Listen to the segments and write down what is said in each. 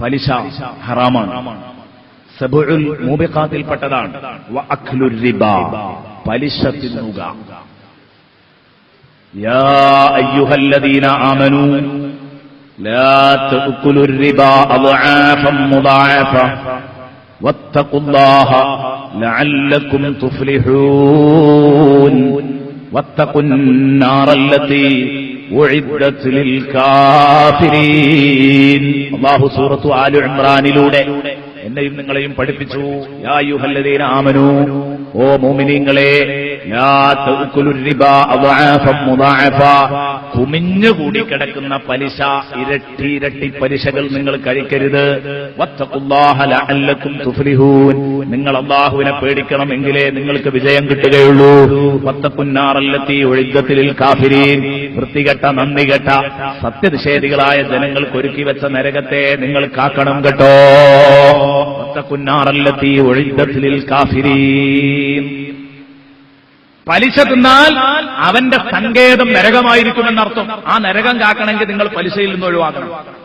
പലിശ ഹറാമാണ്. സബുൽ മൂബിഖാത്തിൽപ്പെട്ടതാണ്. പലിശ തിന്നുക. അള്ളാഹു സൂറത്തു ആലു ഇമ്രാനിലൂടെ എന്നെയും നിങ്ങളെയും പഠിപ്പിച്ചു. യായുഹല്ലദീന ആമനു. ഓ മോമിനിങ്ങളെ കുമിഞ്ഞുകൂടി കിടക്കുന്ന പലിശ ഇരട്ടി ഇരട്ടി പലിശകൾ നിങ്ങൾ കഴിക്കരുത്. നിങ്ങൾ അള്ളാഹുവിനെ പേടിക്കണമെങ്കിലേ നിങ്ങൾക്ക് വിജയം കിട്ടുകയുള്ളൂ. പത്തക്കുന്നാറല്ലത്തി ഒഴുക്കത്തിൽ കാഫിരീൻ വൃത്തികെട്ട നന്ദികെട്ട സത്യനിഷേധികളായ ജനങ്ങൾക്ക് ഒരുക്കി വെച്ച നരകത്തെ നിങ്ങൾ കാക്കണം കേട്ടോ. കുന്നാറല്ലെത്തി ഒഴിഞ്ഞിൽ കാഫിരീൻ. പലിശ തിന്നാൽ അവന്റെ സങ്കേതം നരകമായിരിക്കുമെന്നർത്ഥം. ആ നരകം കാക്കണമെങ്കിൽ നിങ്ങൾ പലിശയിൽ നിന്ന് ഒഴിവാക്കണം.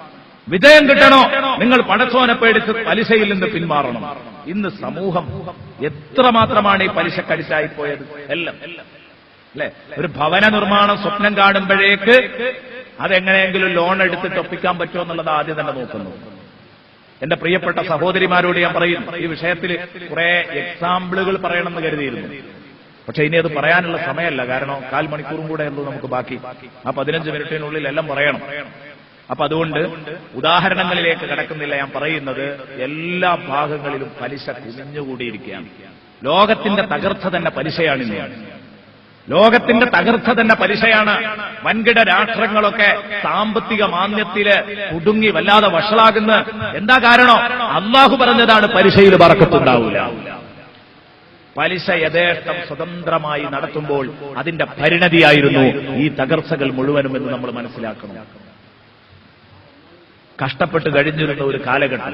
വിജയം കിട്ടണോ? നിങ്ങൾ പടച്ചോനെ പേടിച്ച് പലിശയിൽ നിന്ന് പിന്മാറണം. ഇന്ന് സമൂഹം എത്രമാത്രമാണ് ഈ പലിശ കടിച്ചായി പോയത് എല്ലാം. അല്ലെ? ഒരു ഭവന നിർമ്മാണം സ്വപ്നം കാണുമ്പോഴേക്ക് അതെങ്ങനെയെങ്കിലും ലോൺ എടുത്തിട്ട് ഒപ്പിക്കാൻ പറ്റുമോ എന്നുള്ളത് ആദ്യം തന്നെ നോക്കുന്നു. എന്റെ പ്രിയപ്പെട്ട സഹോദരിമാരോട് ഞാൻ പറയുന്നു ഈ വിഷയത്തിൽ കുറെ എക്സാമ്പിളുകൾ പറയണമെന്ന് കരുതിയിരുന്നു. പക്ഷെ ഇനി അത് പറയാനുള്ള സമയമല്ല. കാരണം കാൽ മണിക്കൂറും കൂടെ ഉള്ളൂ നമുക്ക് ബാക്കി. ആ പതിനഞ്ച് മിനിറ്റിനുള്ളിൽ എല്ലാം പറയണം. അപ്പൊ അതുകൊണ്ട് ഉദാഹരണങ്ങളിലേക്ക് കടക്കുന്നില്ല ഞാൻ പറയുന്നത് എല്ലാ ഭാഗങ്ങളിലും പലിശ കുമിഞ്ഞുകൂടിയിരിക്കുകയാണ്. ലോകത്തിന്റെ തകർച്ച തന്നെ പലിശയാണ് ഇന്ന്. ലോകത്തിന്റെ തകർച്ച തന്നെ പലിശയാണ്. വൻകിട രാഷ്ട്രങ്ങളൊക്കെ സാമ്പത്തിക മാന്യത്തിൽ കുടുങ്ങി വല്ലാതെ വഷളാകുന്ന. എന്താ കാരണം? അള്ളാഹു പറഞ്ഞതാണ് പലിശയിൽ പറക്കത്തുണ്ടാവില്ല പലിശ യഥേഷ്ടം സ്വതന്ത്രമായി നടത്തുമ്പോൾ അതിന്റെ പരിണതിയായിരുന്നു ഈ തകർച്ചകൾ മുഴുവനും എന്ന് നമ്മൾ മനസ്സിലാക്കണം. കഷ്ടപ്പെട്ട് കഴിഞ്ഞിരുന്ന ഒരു കാലഘട്ടം.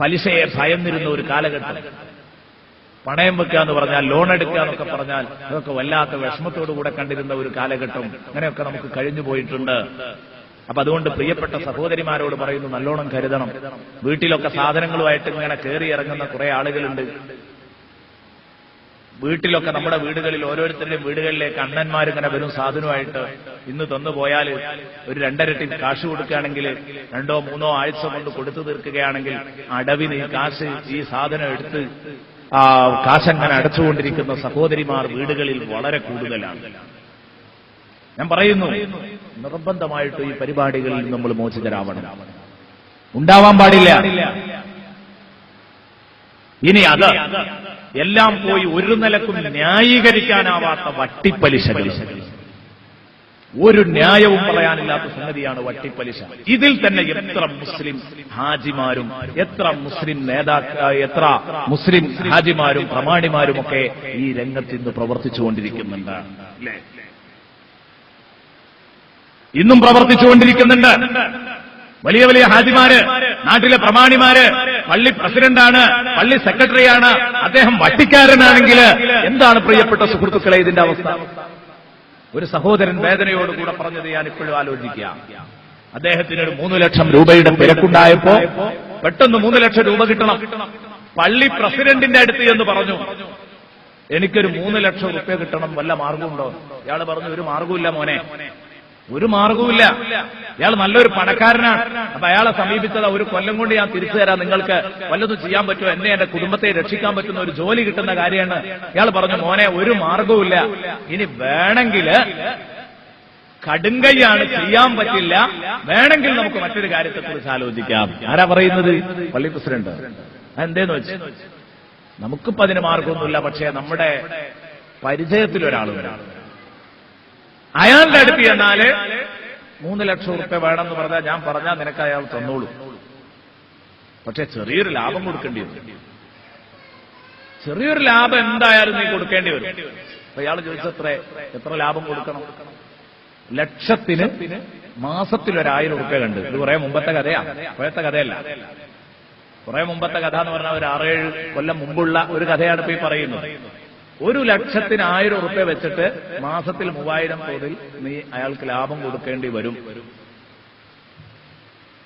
പലിശയെ ഭയന്നിരുന്ന ഒരു കാലഘട്ടം. പണയം വെക്കുക എന്ന് പറഞ്ഞാൽ ലോൺ എടുക്കുക എന്നൊക്കെ പറഞ്ഞാൽ അതൊക്കെ വല്ലാത്ത വിഷമത്തോടുകൂടെ കണ്ടിരുന്ന ഒരു കാലഘട്ടം. അങ്ങനെയൊക്കെ നമുക്ക് കഴിഞ്ഞു പോയിട്ടുണ്ട്. അപ്പൊ അതുകൊണ്ട് പ്രിയപ്പെട്ട സഹോദരിമാരോട് പറയുന്നു നല്ലോണം കരുതണം. വീട്ടിലൊക്കെ സാധനങ്ങളുമായിട്ട് ഇങ്ങനെ കയറി ഇറങ്ങുന്ന കുറെ ആളുകളുണ്ട്. വീട്ടിലൊക്കെ നമ്മുടെ വീടുകളിൽ ഓരോരുത്തരുടെയും വീടുകളിലേക്ക് അണ്ണന്മാർ ഇങ്ങനെ വരും സാധനമായിട്ട്. ഇന്ന് തന്നു പോയാൽ ഒരു രണ്ടരട്ടി കാശ് കൊടുക്കുകയാണെങ്കിൽ രണ്ടോ മൂന്നോ ആഴ്ച കൊണ്ട് കൊടുത്തു തീർക്കുകയാണെങ്കിൽ അടവിന് കാശ് ഈ സാധനം എടുത്ത് ആ കാശങ്ങനെ അടച്ചുകൊണ്ടിരിക്കുന്ന സഹോദരിമാർ വീടുകളിൽ വളരെ കൂടുതലാണ്. ഞാൻ പറയുന്നു നിർബന്ധമായിട്ട് ഈ പരിപാടികളിൽ നമ്മൾ മോചിതരാവണം. ഉണ്ടാവാൻ പാടില്ല. ഇനി അത് എല്ലാം പോയി ഒരു നിലക്കും ന്യായീകരിക്കാനാവാത്ത വട്ടിപ്പലിശകൾ. ഒരു ന്യായവും പറയാനില്ലാത്ത സംഗതിയാണ് വട്ടിപ്പലിശ. ഇതിൽ തന്നെ എത്ര മുസ്ലിം ഹാജിമാരും എത്ര മുസ്ലിം നേതാക്ക എത്ര മുസ്ലിം ഹാജിമാരും പ്രമാണിമാരും ഒക്കെ ഈ രംഗത്ത് ഇന്ന് പ്രവർത്തിച്ചുകൊണ്ടിരിക്കുന്നുണ്ട്. ഇന്നും പ്രവർത്തിച്ചുകൊണ്ടിരിക്കുന്നുണ്ട്. വലിയ വലിയ ഹാജിമാര് നാട്ടിലെ പ്രമാണിമാര് പള്ളി പ്രസിഡന്റാണ് പള്ളി സെക്രട്ടറിയാണ് അദ്ദേഹം വട്ടിക്കാരനാണെങ്കിൽ എന്താണ് പ്രിയപ്പെട്ട സുഹൃത്തുക്കളെ ഇതിന്റെ അവസ്ഥ? ഒരു സഹോദരൻ വേദനയോടുകൂടെ പറഞ്ഞത് ഞാൻ ഇപ്പോഴും ആലോചിക്കാം. അദ്ദേഹത്തിന് ഒരു മൂന്ന് ലക്ഷം രൂപയുടെ തിരക്കുണ്ടായപ്പോ പെട്ടെന്ന് മൂന്ന് ലക്ഷം രൂപ കിട്ടണം. പള്ളി പ്രസിഡന്റിന്റെ അടുത്ത് എന്ന് പറഞ്ഞു. എനിക്കൊരു മൂന്ന് ലക്ഷം റുപ്യ കിട്ടണം വല്ല മാർഗമുണ്ടോ? ഇയാൾ പറഞ്ഞു ഒരു മാർഗമില്ല മോനെ. ഒരു മാർഗവുമില്ല. ഇയാൾ നല്ലൊരു പണക്കാരനാണ്. അപ്പൊ അയാളെ സമീപിച്ചത് ഒരു കൊല്ലം കൊണ്ട് ഞാൻ തിരിച്ചു തരാം. നിങ്ങൾക്ക് വല്ലതും ചെയ്യാൻ പറ്റുമോ? എന്നെ എന്റെ കുടുംബത്തെ രക്ഷിക്കാൻ പറ്റുന്ന ഒരു ജോലി കിട്ടുന്ന കാര്യമാണ്. ഇയാൾ പറഞ്ഞു മോനെ ഒരു മാർഗവുമില്ല. ഇനി വേണമെങ്കിൽ കടുങ്കയാണ് ചെയ്യാൻ പറ്റില്ല. വേണമെങ്കിൽ നമുക്ക് മറ്റൊരു കാര്യത്തെ കുറിച്ച് ആലോചിക്കാം. ആരാ പറയുന്നത്? പള്ളി പ്രസിഡന്റ്. എന്തേന്ന് വെച്ച്? നമുക്കിപ്പോ അതിന് മാർഗമൊന്നുമില്ല. പക്ഷേ നമ്മുടെ പരിചയത്തിലൊരാൾ വരാം അയാളുടെ അടുത്ത് ചെന്നാൽ മൂന്ന് ലക്ഷം റുപ്യ വേണമെന്ന് പറഞ്ഞാൽ ഞാൻ പറഞ്ഞാൽ നിനക്ക് അയാൾ തന്നോളൂ. പക്ഷെ ചെറിയൊരു ലാഭം കൊടുക്കേണ്ടി വരും. ചെറിയൊരു ലാഭം എന്തായാലും നീ കൊടുക്കേണ്ടി വരും. അപ്പൊ ഇയാൾ ചോദിച്ചത്ര എത്ര? ലാഭം കൊടുക്കണം? ലക്ഷത്തിന് മാസത്തിൽ ഒരായിരം റുപ്യ കണ്ട്. ഇത് കുറെ മുമ്പത്തെ കഥയാ. ഇപ്പോഴത്തെ കഥയല്ല. കുറെ മുമ്പത്തെ കഥ എന്ന് പറഞ്ഞാൽ ഒരു ആറേഴ് കൊല്ലം മുമ്പുള്ള ഒരു കഥയാണ് ഇപ്പൊ ഈ പറയുന്നത്. ഒരു ലക്ഷത്തിന് ആയിരം ഉറുപ്പ്യ വെച്ചിട്ട് മാസത്തിൽ മൂവായിരം തോതിൽ നീ അയാൾക്ക് ലാഭം കൊടുക്കേണ്ടി വരും.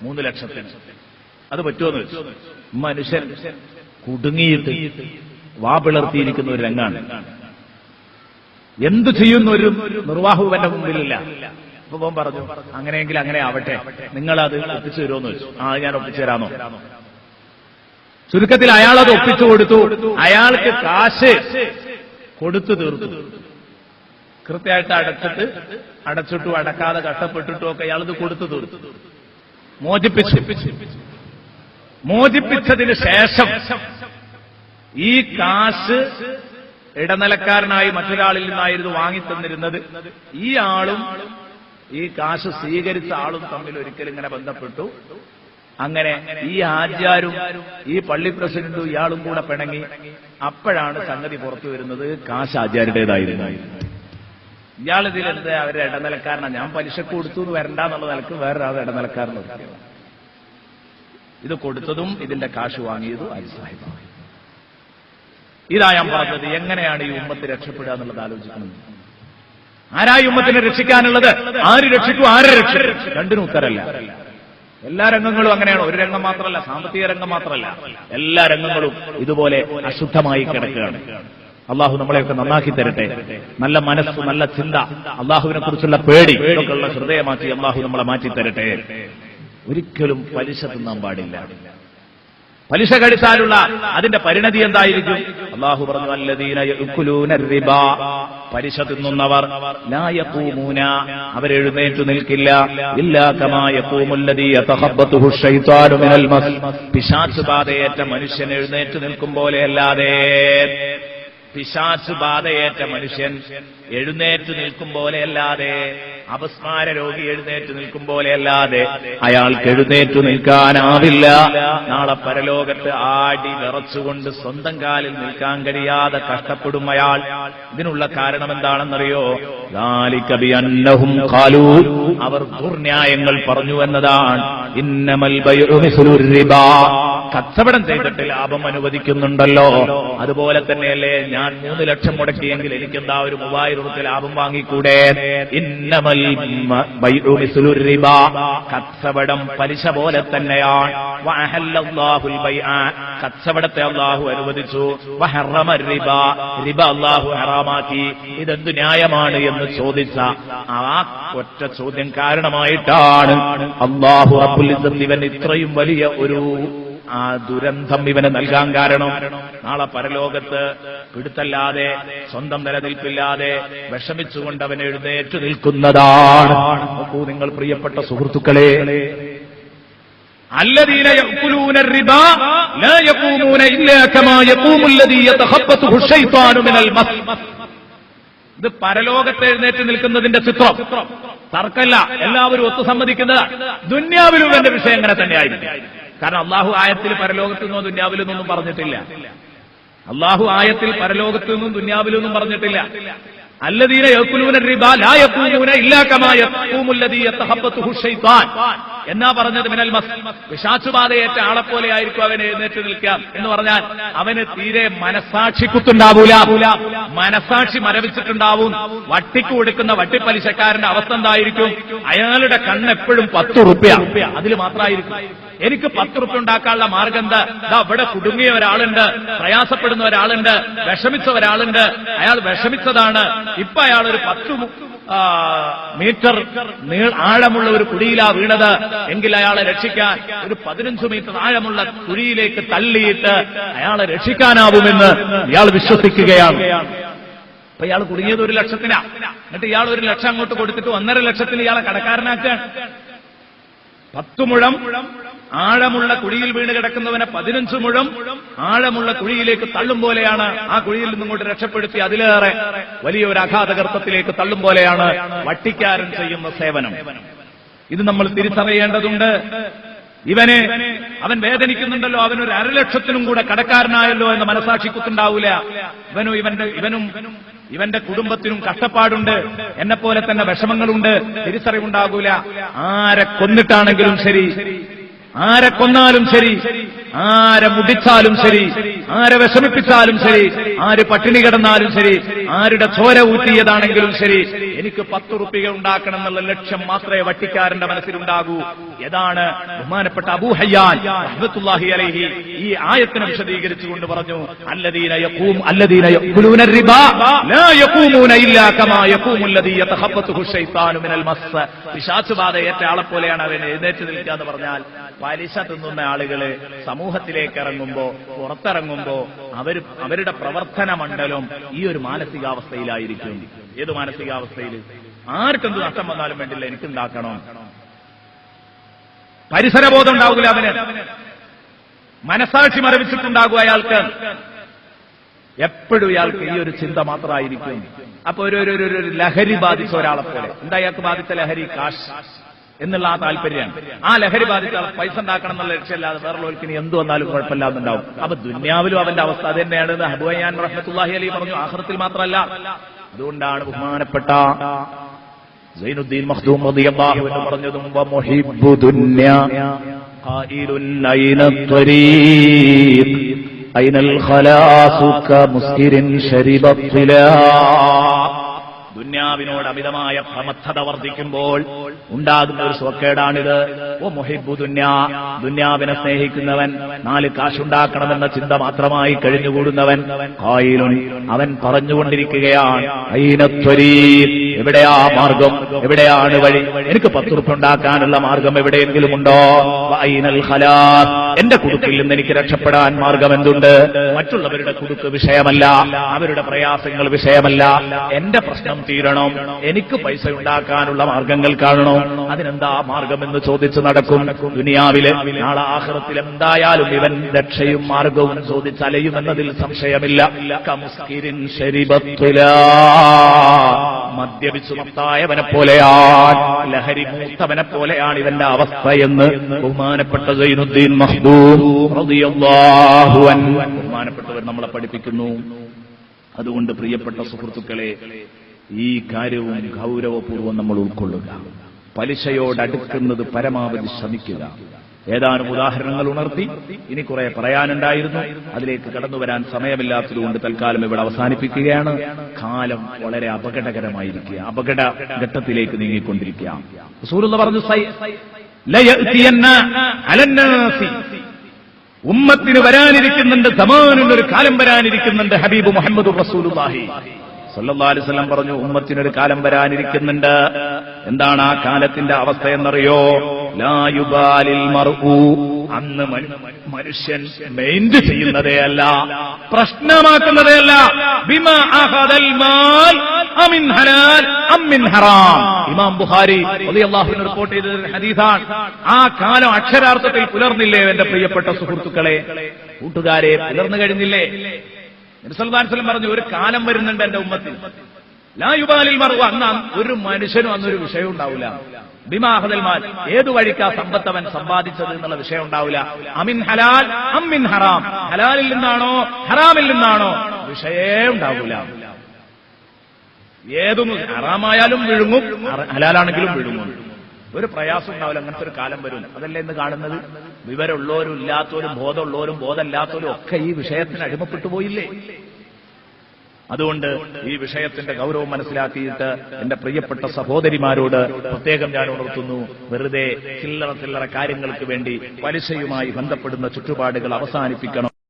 മൂന്ന് ലക്ഷത്തിന്. അത് പറ്റുമെന്ന് വെച്ചു മനുഷ്യൻ കുടുങ്ങിയിട്ട് വാ പിളർത്തിയിരിക്കുന്ന ഒരു രംഗാണ്. എന്തു ചെയ്യുന്ന നിർവാഹവും എന്റെ മുമ്പിലില്ല. പോൻ പറഞ്ഞു അങ്ങനെയെങ്കിൽ അങ്ങനെ ആവട്ടെ. നിങ്ങൾ നിങ്ങളത് ഒപ്പിച്ചു തരുമെന്ന് വെച്ചു ആ ഞാൻ ഒപ്പിച്ചു തരാമോ ചുരുക്കത്തിൽ അത് ഒപ്പിച്ചു കൊടുത്തു. അയാൾക്ക് കാശ് കൊടുത്തു തീർത്തു. കൃത്യമായിട്ട് അടച്ചിട്ട് അടച്ചിട്ടു അടക്കാതെ കഷ്ടപ്പെട്ടിട്ടും ഒക്കെ അയാളത് കൊടുത്തു തീർത്തു. മോചിപ്പിച്ചു. മോചിപ്പിച്ചതിന് ശേഷം ഈ കാശ് ഇടനിലക്കാരനായി മറ്റൊരാളിൽ നിന്നായിരുന്നു വാങ്ങിത്തന്നിരുന്നത്. ഈ ആളും ഈ കാശ് സ്വീകരിച്ച ആളും തമ്മിൽ ഒരിക്കലും ഇങ്ങനെ ബന്ധപ്പെട്ടു. അങ്ങനെ ഈ ആചാരും ഈ പള്ളി പ്രസിഡന്റും ഇയാളും കൂടെ പിണങ്ങി അപ്പോഴാണ് സംഗതി പുറത്തു വരുന്നത് കാശ് ആചാര്യയുടേതായിരുന്നു ഇയാൾ ഇതിലെന്ത് അവരുടെ ഇടനിലക്കാരനാണ് ഞാൻ പലിശ കൊടുത്തു എന്ന് വരണ്ട എന്നുള്ള നിലയ്ക്ക് വേറൊരാൾ ഇടനിലക്കാരൻ നിർത്തിയത്. ഇത് കൊടുത്തതും ഇതിന്റെ കാശ് വാങ്ങിയതും അരി സാഹിബാണ്. ഇതാ ഞാൻ പറഞ്ഞത് എങ്ങനെയാണ് ഈ ഉമ്മത്ത് രക്ഷപ്പെടുക എന്നുള്ളത് ആലോചിക്കുന്നത് ആരാ ഈ ഉമ്മത്തിനെ രക്ഷിക്കാനുള്ളത്? ആര് രക്ഷിക്കും? ആരെ രക്ഷിക്കും? രണ്ടിനും ഉത്തരല്ല. എല്ലാ രംഗങ്ങളും അങ്ങനെയാണ്. ഒരു രംഗം മാത്രമല്ല സാമ്പത്തിക രംഗം മാത്രമല്ല. എല്ലാ രംഗങ്ങളും ഇതുപോലെ അശുദ്ധമായി കിടക്കുകയാണ്. അള്ളാഹു നമ്മളെയൊക്കെ നന്നാക്കി തരട്ടെ. നല്ല മനസ്സ് നല്ല ചിന്ത അള്ളാഹുവിനെ കുറിച്ചുള്ള പേടി ഇതൊക്കെയുള്ള ഹൃദയമാക്കി അള്ളാഹു നമ്മളെ മാറ്റി തരട്ടെ ഒരിക്കലും പലിശ തിന്നാൻ പാടില്ല. പലിശ കഴിച്ചാലുള്ള അതിന്റെ പരിണതി എന്തായിരിക്കും? അള്ളാഹു പറഞ്ഞു അല്ലദീന പലിശ തിന്നുന്നവർ യഖൂമൂന. അവരെഴുന്നേറ്റു നിൽക്കില്ല. ഇല്ലാ കമാ യഖൂമുല്ലദീ യതഖബ്ബതുഹു ശൈത്വാനു മിനൽ മസ്. പിശാച് ബാധയേറ്റ മനുഷ്യൻ എഴുന്നേറ്റു നിൽക്കും പോലെയല്ലാതെ പിശാച് ബാധയേറ്റ മനുഷ്യൻ എഴുന്നേറ്റ് നിൽക്കും പോലെയല്ലാതെ അപസ്മാര രോഗി എഴുന്നേറ്റ് നിൽക്കും പോലെയല്ലാതെ അയാൾക്ക് എഴുന്നേറ്റു നിൽക്കാനാവില്ല. നാളെ പരലോകത്ത് ആടി വിറച്ചുകൊണ്ട് സ്വന്തം കാലിൽ നിൽക്കാൻ കഴിയാതെ കഷ്ടപ്പെടും അയാൾ. ഇതിനുള്ള കാരണം എന്താണെന്നറിയോ ദാലിക അന്നഹും ഖാലൂ. അവർ ദുർന്യായങ്ങൾ പറഞ്ഞു എന്നതാണ്. ഇന്നമൽ കച്ചവടം ചെയ്തിട്ട് ലാഭം അനുവദിക്കുന്നുണ്ടല്ലോ. അതുപോലെ തന്നെയല്ലേ ഞാൻ മൂന്ന് ലക്ഷം മുടക്കിയെങ്കിൽ എനിക്കെന്താ ഒരു മൂവായിരം റുപ്യ ലാഭം വാങ്ങിക്കൂടെ? ഇന്നമൽ കച്ചവടം പലിശ പോലെ തന്നെയാണ്. കച്ചവടത്തെ അള്ളാഹു അനുവദിച്ചു. റിബ. അള്ളാഹു ഹറാമാക്കി. ഇതെന്തു ന്യായമാണ് എന്ന് ചോദിച്ച ആ ഒറ്റ ചോദ്യം കാരണമായിട്ടാണ് അള്ളാഹു അബുൽ ഇവൻ ഇത്രയും വലിയ ഒരു ആ ദുരന്തം ഇവന് നൽകാൻ കാരണം നാളെ പരലോകത്ത് പിടുത്തല്ലാതെ സ്വന്തം നിലനിൽപ്പില്ലാതെ വിഷമിച്ചുകൊണ്ട് അവൻ എഴുന്നേറ്റ് നിൽക്കുന്നതാണ് നോക്കൂ നിങ്ങൾ പ്രിയപ്പെട്ട സുഹൃത്തുക്കളെ الذين يأكلون الربا لا يقومون إلا كما يقوم الذي يتخبطه الشيطان من المس ഇത് പരലോകത്ത് എഴുന്നേറ്റ് നിൽക്കുന്നതിന്റെ ചിത്രം തർക്കല്ല എല്ലാവരും ഒത്തു സമ്മതിക്കുന്നത് ദുന്യാവിലും എന്റെ വിഷയം അങ്ങനെ തന്നെയായിരിക്കും കാരണം അള്ളാഹു ആയത്തിൽ പരലോകത്തു നിന്നോ ദുന്യാവിൽ നിന്നൊന്നും പറഞ്ഞിട്ടില്ല. അള്ളാഹു ആയത്തിൽ പരലോകത്തു നിന്നും ദുന്യാവിൽ നിന്നും പറഞ്ഞിട്ടില്ല. എന്നാ പറഞ്ഞത് മിനൽ മസ്? ആളെ ആളെപ്പോലെ ആയിരിക്കും അവൻ എഴുന്നേറ്റ് നിൽക്കാം എന്ന് പറഞ്ഞാൽ അവന് തീരെ മനസാക്ഷി കുത്തുണ്ടാവൂല. മനസാക്ഷി മരവിച്ചിട്ടുണ്ടാവും. വട്ടിക്ക് കൊടുക്കുന്ന വട്ടിപ്പലിശക്കാരന്റെ അവസ്ഥ എന്തായിരിക്കും? അയാളുടെ കണ്ണെപ്പോഴും പത്ത് റുപ്യ അതിൽ മാത്രമായിരിക്കും. എനിക്ക് പത്ത് റുപ്യ ഉണ്ടാക്കാനുള്ള മാർഗം എന്താ ഇവിടെ കുടുങ്ങിയ ഒരാളുണ്ട് പ്രയാസപ്പെടുന്ന ഒരാളുണ്ട് വിഷമിച്ച ഒരാളുണ്ട്. അയാൾ വിഷമിച്ചതാണ്. ഇപ്പൊ അയാൾ ഒരു പത്ത് മീറ്റർ ആഴമുള്ള ഒരു കുഴിയിലാ വീണത്. എങ്കിൽ അയാളെ രക്ഷിക്കാൻ ഒരു പതിനഞ്ച് മീറ്റർ ആഴമുള്ള കുഴിയിലേക്ക് തള്ളിയിട്ട് അയാളെ രക്ഷിക്കാനാവുമെന്ന് ഇയാൾ വിശ്വസിക്കുകയാണ്. അപ്പൊ ഇയാൾ കുടുങ്ങിയത് ഒരു ലക്ഷത്തിനാ. എന്നിട്ട് ഇയാൾ ഒരു ലക്ഷം അങ്ങോട്ട് കൊടുത്തിട്ട് ഒന്നര ലക്ഷത്തിൽ ഇയാളെ കടക്കാരനാക്കുകയാണ് പത്തു മുഴം ആഴമുള്ള കുഴിയിൽ വീണ് കിടക്കുന്നവനെ പതിനഞ്ച് മുഴം ആഴമുള്ള കുഴിയിലേക്ക് തള്ളും പോലെയാണ് ആ കുഴിയിൽ നിന്നും കൊണ്ട് രക്ഷപ്പെടുത്തി അതിലേറെ വലിയ ഒരു അഘാതകർത്തത്തിലേക്ക് തള്ളും പോലെയാണ് വട്ടിക്കാരൻ ചെയ്യുന്ന സേവനം. ഇത് നമ്മൾ തിരിച്ചറിയേണ്ടതുണ്ട്. ഇവനെ അവൻ വേദനിക്കുന്നുണ്ടല്ലോ അവനൊരു അരലക്ഷത്തിനും കൂടെ കടക്കാരനായല്ലോ എന്ന് മനസാക്ഷി ഇവനും ഇവന്റെ ഇവനും ഇവന്റെ കുടുംബത്തിനും കഷ്ടപ്പാടുണ്ട്. എന്നെ പോലെ തന്നെ വിഷമങ്ങളുണ്ട്. തിരിച്ചറിവുണ്ടാകൂല. ആരെ കൊന്നിട്ടാണെങ്കിലും ശരി. ആരെ കൊന്നാലും ശരി ആരെ മുടിച്ചാലും ശരി ആരെ വിഷമിപ്പിച്ചാലും ശരി ആര് പട്ടിണി കിടന്നാലും ശരി ആരുടെ ചോര ഊറ്റിയതാണെങ്കിലും ശരി. എനിക്ക് പത്ത് റുപ്യ ഉണ്ടാക്കണം എന്നുള്ള ലക്ഷ്യം മാത്രമേ വട്ടിക്കാരന്റെ മനസ്സിലുണ്ടാകൂ. ഏതാണ്? ബഹുമാനപ്പെട്ട അബൂ ഹയ്യാൻ അഹമ്മത്തുല്ലാഹി അലഹി ഈ ആയത്തിനെ വിശദീകരിച്ചുകൊണ്ട് പറഞ്ഞു അല്ലദീന യഖൂം അല്ലദീന റിബ ലാ ഇല്ലാ കമാ യഖൂമുല്ലദീ യതഹബ്ബതുഹു ശൈത്താനു മിനൽ ഏറ്റ ആളെ പോലെയാണ് അവൻ എഴുന്നേറ്റ് നിൽക്കുക എന്ന് പറഞ്ഞാൽ പലിശ തിന്നുന്ന ആളുകൾ സമൂഹത്തിലേക്ക് ഇറങ്ങുമ്പോ പുറത്തിറങ്ങുമ്പോ അവർ അവരുടെ പ്രവർത്തന മണ്ഡലം ഈ ഒരു മാനസികാവസ്ഥയിലായിരിക്കും. ഏത് മാനസികാവസ്ഥയിൽ? ആർക്കെന്ത് നഷ്ടം വന്നാലും വേണ്ടില്ല എനിക്കുണ്ടാക്കണം. പരിസരബോധം ഉണ്ടാവില്ല അവന് മനസാക്ഷി മറവിച്ചിട്ടുണ്ടാകും അയാൾക്ക്. എപ്പോഴും ഇയാൾക്ക് ഈ ഒരു ചിന്ത മാത്രമായിരിക്കും. അപ്പൊ ഒരു ഒരു- ലഹരി ബാധിച്ച ഒരാളെ പോലെ. എന്താ ഇയാൾക്ക് ബാധിച്ച ലഹരി? കാശ്. എന്നുള്ള ആ താല്പര്യമാണ്. ആ ലഹരി ബാധിച്ച പൈസ ഉണ്ടാക്കണം എന്നുള്ള ലക്ഷ്യമല്ലാതെ വേറെ ലോകത്തിന് എന്ത് വന്നാലും കുഴപ്പമില്ലാന്നുണ്ടാവും. അപ്പൊ ദുന്യാവിലും അവന്റെ അവസ്ഥ അത് തന്നെയാണ് ഹബുയാൻ റഹ്മത്തുല്ലാഹി അലി പറഞ്ഞു. ആഹ്റത്തിൽ മാത്രമല്ല. അതുകൊണ്ടാണ് ബഹുമാനപ്പെട്ട സൈനുദ്ദീൻ മഖ്ദൂം റളിയല്ലാഹു പറഞ്ഞതും വമുഹിബ്ബു ദുന്യ ഐനൽ ഖലാസുക മുസ്കിരിൻ ശരിബ ദുന്യാവിനോട് അമിതമായ സമർത്ഥത വർദ്ധിക്കുമ്പോൾ ഉണ്ടാകുന്ന ഒരു സ്വക്കേടാണിത് ഓ മൊഹിബു ദുന്യാ ദുന്യാവിനെ സ്നേഹിക്കുന്നവൻ നാല് കാശുണ്ടാക്കണമെന്ന ചിന്ത മാത്രമായി കഴിഞ്ഞുകൂടുന്നവൻ കായിലുൻ അവൻ പറഞ്ഞുകൊണ്ടിരിക്കുകയാണ് എവിടെയാ മാർഗം എവിടെയാണ് വഴി? എനിക്ക് പത്ത് ഉറുപ്പ് ഉണ്ടാക്കാനുള്ള മാർഗം എവിടെയെങ്കിലും ഉണ്ടോ? ഐനൽ ഖലാസ് എന്റെ കുടുക്കിൽ നിന്ന് എനിക്ക് രക്ഷപ്പെടാൻ മാർഗം എന്തുണ്ട്? മറ്റുള്ളവരുടെ കുടുക്ക് വിഷയമല്ല അവരുടെ പ്രയാസങ്ങൾ വിഷയമല്ല. എന്റെ പ്രശ്നം തീരണം എനിക്ക് പൈസ ഉണ്ടാക്കാനുള്ള മാർഗങ്ങൾ കാണണം. അതിനെന്താ മാർഗം എന്ന് ചോദിച്ചു നടക്കും. ദുനിയാവിലെ നാളെ ആഹ്റത്തിൽ എന്തായാലും ഇവൻ രക്ഷയും മാർഗവും ചോദിച്ചലയുമെന്നതിൽ സംശയമില്ല. കമുസ്കിരിൻ ശരിബത്തുലാ. മദ്യപിച്ചു മത്തായവനെ പോലെയാണ് ലഹരി മൂത്തവനെ പോലെയാണ് ഇവന്റെ അവസ്ഥ എന്ന് ബഹുമാനപ്പെട്ട സൈനുദ്ദീൻ മഹ്ദൂം റളിയല്ലാഹു അൻഹു. ബഹുമാനപ്പെട്ടവർ നമ്മളെ പഠിപ്പിക്കുന്നു. അതുകൊണ്ട് പ്രിയപ്പെട്ട സുഹൃത്തുക്കളെ ഈ കാര്യവും ഗൗരവപൂർവം നമ്മൾ ഉൾക്കൊള്ളുക. പലിശയോടടുക്കുന്നത് പരമാവധി ശ്രമിക്കുക. ഏതാനും ഉദാഹരണങ്ങൾ ഉണർത്തി ഇനി കുറെ പറയാനുണ്ടായിരുന്നു. അതിലേക്ക് കടന്നു വരാൻ സമയമില്ലാത്തതുകൊണ്ട് തൽക്കാലം ഇവിടെ അവസാനിപ്പിക്കുകയാണ്. കാലം വളരെ അപകടകരമായിരിക്കുക. അപകട ഘട്ടത്തിലേക്ക് നീങ്ങിക്കൊണ്ടിരിക്കുക. റസൂലുള്ള പറഞ്ഞു ഉമ്മത്തിന് വരാനിരിക്കുന്നുണ്ട് സമാനുള്ളൊരു കാലം വരാനിരിക്കുന്നുണ്ട് ഹബീബ് മുഹമ്മദ് അലൈഹി പറഞ്ഞു ഉമ്മത്തിനൊരു കാലം വരാനിരിക്കുന്നുണ്ട്. എന്താണ് ആ കാലത്തിന്റെ അവസ്ഥ എന്നറിയോ? ലാ യുബാലിൽ മർഉ അന്ന് മനു- മനുഷ്യൻ മെയിൻഡ് ചെയ്യുന്നതേ അല്ല പ്രശ്നമാക്കുന്നതേ അല്ല ഹറാം. ഇമാം ബുഹാരി റിപ്പോർട്ട് ചെയ്ത ഒരു ഹദീസാണ്. ആ കാലം അക്ഷരാർത്ഥത്തിൽ പുലർന്നില്ലേ എന്റെ പ്രിയപ്പെട്ട സുഹൃത്തുക്കളെ? കൂട്ടുകാരെ പുലർന്നു കഴിഞ്ഞില്ലേ? നബിസല്ലാസ്ലം പറഞ്ഞു ഒരു കാലം വരുന്നുണ്ട് എന്റെ ഉമ്മത്തിൽ. ലായുബാലിൽ മറു അന്ന് ഒരു മനുഷ്യനും അന്നൊരു വിഷയം ഉണ്ടാവില്ല. ബിമാഹദൽ മാൽ. ഏതു വഴിക്കാ സമ്പത്ത് അവൻ സമ്പാദിച്ചത് എന്നുള്ള വിഷയം ഉണ്ടാവില്ല. അമിൻ ഹലാൽ അമ്മിൻ ഹറാം. ഹലാലിൽ നിന്നാണോ ഹറാമിൽ നിന്നാണോ? വിഷയേ ഉണ്ടാവില്ല. ഏതും ഹറാമായാലും വിഴുങ്ങും ഹലാലാണെങ്കിലും വിഴുങ്ങും. ഒരു പ്രയാസം ഉണ്ടാവില്ല അങ്ങനത്തെ ഒരു കാലം വരും. അതല്ലേ ഇന്ന് കാണുന്നത്? വിവരമുള്ളവരും ഇല്ലാത്തവരും ബോധമുള്ളവരും ബോധമില്ലാത്തവരും ഒക്കെ ഈ വിഷയത്തിന് അടിമപ്പെട്ടു പോയില്ലേ? അതുകൊണ്ട് ഈ വിഷയത്തിന്റെ ഗൗരവം മനസ്സിലാക്കിയിട്ട് എന്റെ പ്രിയപ്പെട്ട സഹോദരിമാരോട് പ്രത്യേകം ഞാൻ ഉണർത്തുന്നു. വെറുതെ ചില്ലറ ചില്ലറ കാര്യങ്ങൾക്ക് വേണ്ടി പലിശയുമായി ബന്ധപ്പെടുന്ന ചുറ്റുപാടുകൾ അവസാനിപ്പിക്കണം.